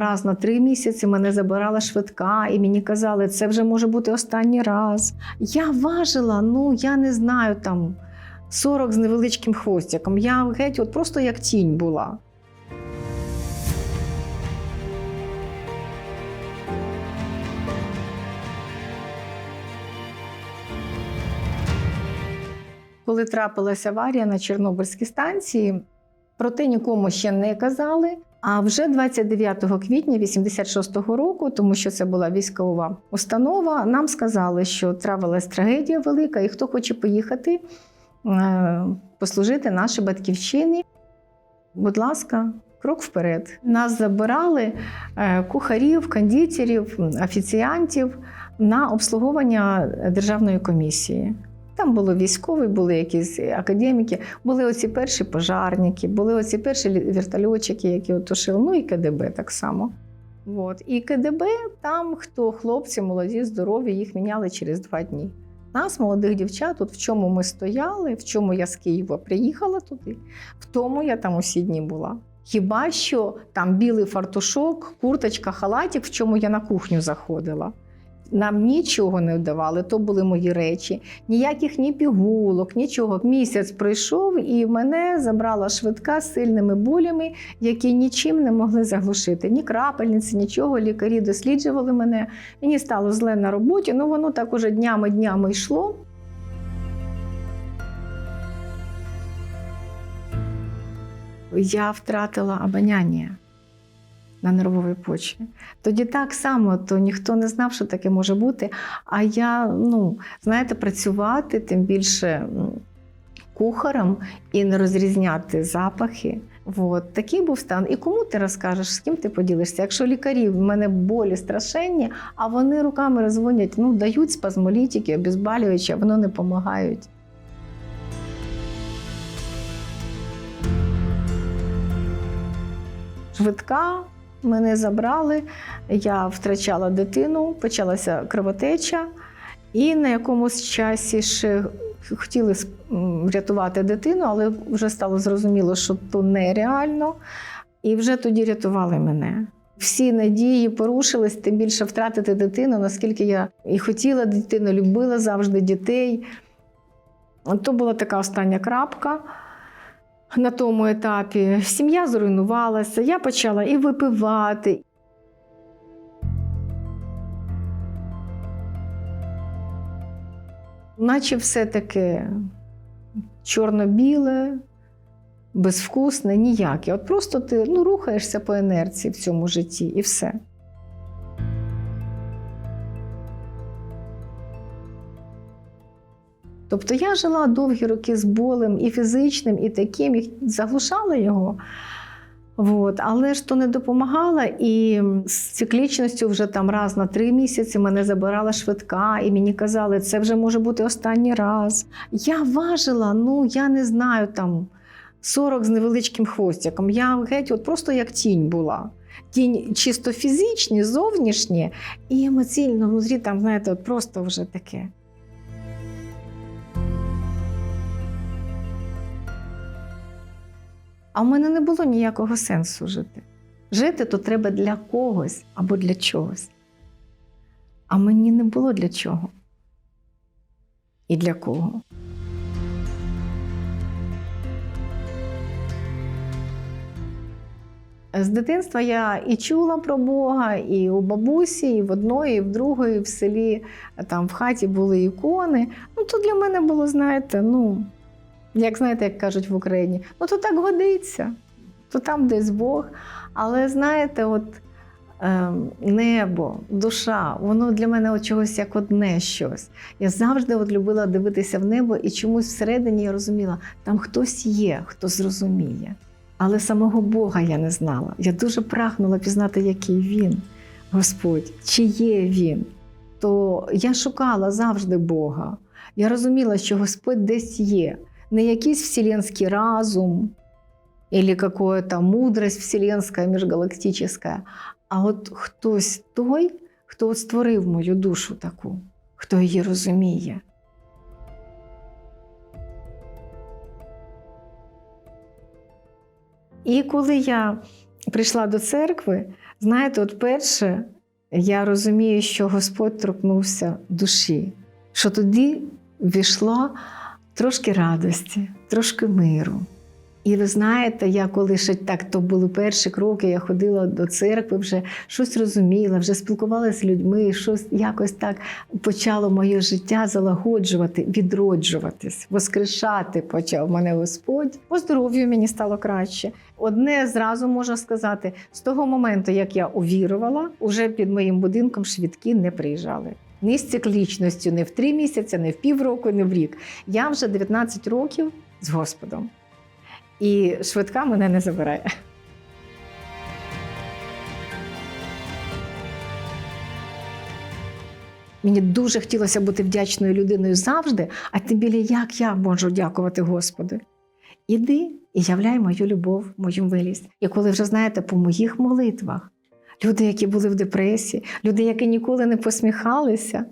Раз на три місяці мене забирала швидка, і мені казали, це вже може бути останній раз. Я важила, ну я не знаю, там 40 з невеличким хвостиком. Я геть, от просто як тінь була. Коли трапилася аварія на Чорнобильській станції, про те нікому ще не казали. А вже 29 квітня 86-го року, тому що це була військова установа, нам сказали, що трапилась трагедія велика, і хто хоче поїхати е, послужити нашій батьківщині. Будь ласка, крок вперед. Нас забирали е, кухарів, кондитерів, офіціантів на обслуговування державної комісії. Там були військові, були якісь академіки, були оці перші пожарники, були оці перші вертольотчики, які от тушили, ну і КДБ так само. От. І КДБ там, хто хлопці молоді, здорові, їх міняли через два дні. Нас, молодих дівчат, от в чому ми стояли, в чому я з Києва приїхала туди, в тому я там усі дні була. Хіба що там білий фартушок, курточка, халатик, в чому я на кухню заходила. Нам нічого не давали, то були мої речі, ніяких ні пігулок, нічого. Місяць пройшов, і мене забрала швидка з сильними болями, які нічим не могли заглушити. Ні крапельниці, нічого. Лікарі досліджували мене. Мені стало зле на роботі. Ну воно так уже днями-днями йшло. Я втратила обоняння на нервовій почві. Тоді так само, то ніхто не знав, що таке може бути. А я, ну, знаєте, працювати тим більше кухарем і не розрізняти запахи. От, такий був стан. І кому ти розкажеш, з ким ти поділишся? Якщо лікарі в мене болі страшенні, а вони руками розводять, ну дають спазмолітики, обезболюючі, а воно не допомагають. Швидка мене забрали, я втрачала дитину, почалася кровотеча, і на якомусь часі ще хотіли врятувати дитину, але вже стало зрозуміло, що то нереально. І вже тоді рятували мене. Всі надії порушились, тим більше втратити дитину, наскільки я і хотіла дитину, любила завжди дітей. То була така остання крапка на тому етапі. Сім'я зруйнувалася, я почала і випивати. Наче все таке чорно-біле, безвкусне, ніяке. От просто ти ну, рухаєшся по інерції в цьому житті і все. Тобто я жила довгі роки з болем і фізичним, і таким, і заглушала його. От. Але ж то не допомагало, і з циклічністю вже там раз на три місяці мене забирала швидка, і мені казали, це вже може бути останній раз. Я важила, ну я не знаю, там 40 з невеличким хвостиком. Я геть, от просто як тінь була. Тінь чисто фізичні, зовнішні і емоційно внутрі там, знаєте, от просто вже таке. А в мене не було ніякого сенсу жити. Жити то треба для когось або для чогось. А мені не було для чого. І для кого. З дитинства я і чула про Бога, і у бабусі, і в одної, і в другої в селі, там в хаті були ікони. Ну, то для мене було, знаєте, ну, як знаєте, як кажуть в Україні, ну то так годиться, то там десь Бог. Але знаєте, от е, небо, душа, воно для мене от чогось як одне щось. Я завжди от любила дивитися в небо, і чомусь всередині я розуміла, там хтось є, хто зрозуміє. Але самого Бога я не знала. Я дуже прагнула пізнати, який він, Господь, чи є він. То я шукала завжди Бога. Я розуміла, що Господь десь є не якийсь вселенский разум или какая-то мудрость вселенская, міжгалактична, а от хтось той, хто от створив мою душу таку, хто її розуміє. І коли я прийшла до церкви, знаєте, от перше, я розумію, що Господь торкнувся душі, що тоді війшло трошки радості, трошки миру. І ви знаєте, я коли ще так то були перші кроки, я ходила до церкви, вже щось розуміла, вже спілкувалася з людьми, щось якось так почало моє життя залагоджувати, відроджуватись, воскрешати почав мене Господь. По здоров'ю мені стало краще. Одне зразу можна сказати: з того моменту, як я увірувала, уже під моїм будинком швидкі не приїжджали. Ні з циклічністю, не в три місяці, не в півроку, не в рік. Я вже 19 років з Господом. І швидка мене не забирає. Мені дуже хотілося бути вдячною людиною завжди, а тим більше, як я можу дякувати Господу. Іди і являй мою любов, мою милість. І коли вже знаєте, по моїх молитвах, люди, які були в депресії, люди, які ніколи не посміхалися,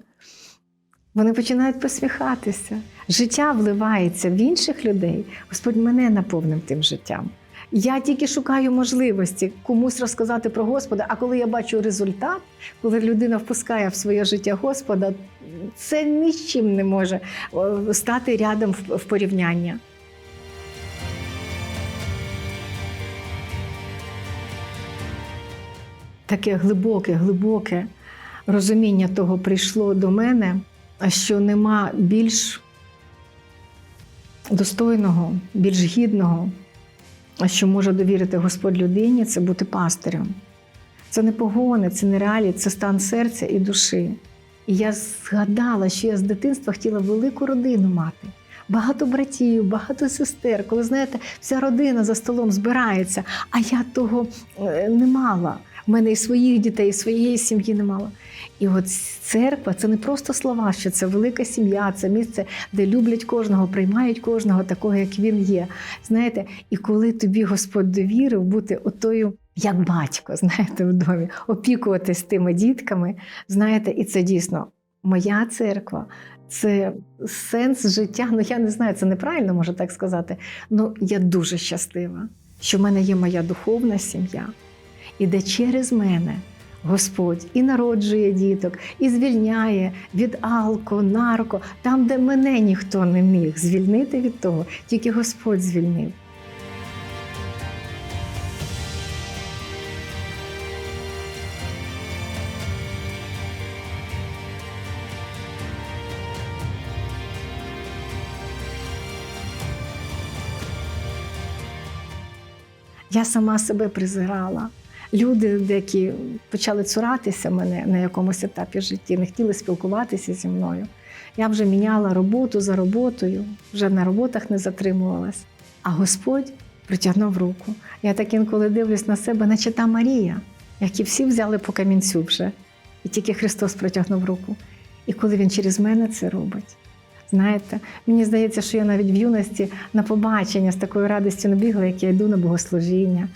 вони починають посміхатися. Життя вливається в інших людей. Господь мене наповнив тим життям. Я тільки шукаю можливості комусь розказати про Господа. А коли я бачу результат, коли людина впускає в своє життя Господа, це ні з чим не може стати рядом в порівняння. Таке глибоке, глибоке розуміння того прийшло до мене, що нема більш достойного, більш гідного, що може довірити Господь людині, це бути пастирем. Це не погони, це не реалії, це стан серця і душі. І я згадала, що я з дитинства хотіла велику родину мати. Багато братів, багато сестер. Коли знаєте, вся родина за столом збирається, а я того е, не мала. У мене і своїх дітей, і своєї сім'ї не мало. І от церква це не просто слова, що це велика сім'я, це місце, де люблять кожного, приймають кожного такого, як він є. Знаєте, і коли тобі Господь довірив бути отою, як батько, знаєте, в домі, опікуватись тими дітками, знаєте, і це дійсно моя церква. Це сенс життя. Ну я не знаю, це неправильно може так сказати. Ну я дуже щаслива, що в мене є моя духовна сім'я, і де через мене Господь і народжує діток, і звільняє від алко, нарко, там, де мене ніхто не міг звільнити від того, тільки Господь звільнив. Я сама себе призирала. Люди, деякі почали цуратися мене на якомусь етапі житті, не хотіли спілкуватися зі мною. Я вже міняла роботу за роботою, вже на роботах не затримувалась. А Господь притягнув руку. Я так інколи дивлюсь на себе, наче та Марія, які всі взяли по камінцю вже. І тільки Христос протягнув руку. І коли Він через мене це робить. Знаєте, мені здається, що я навіть в юності на побачення з такою радістю не бігла, як я йду на богослужіння,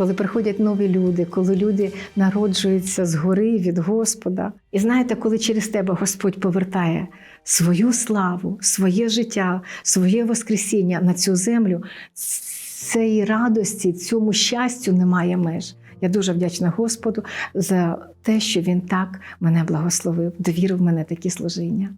коли приходять нові люди, коли люди народжуються згори від Господа. І знаєте, коли через тебе Господь повертає свою славу, своє життя, своє Воскресіння на цю землю, цієї радості, цьому щастю немає меж. Я дуже вдячна Господу за те, що Він так мене благословив, довірив мене такі служіння.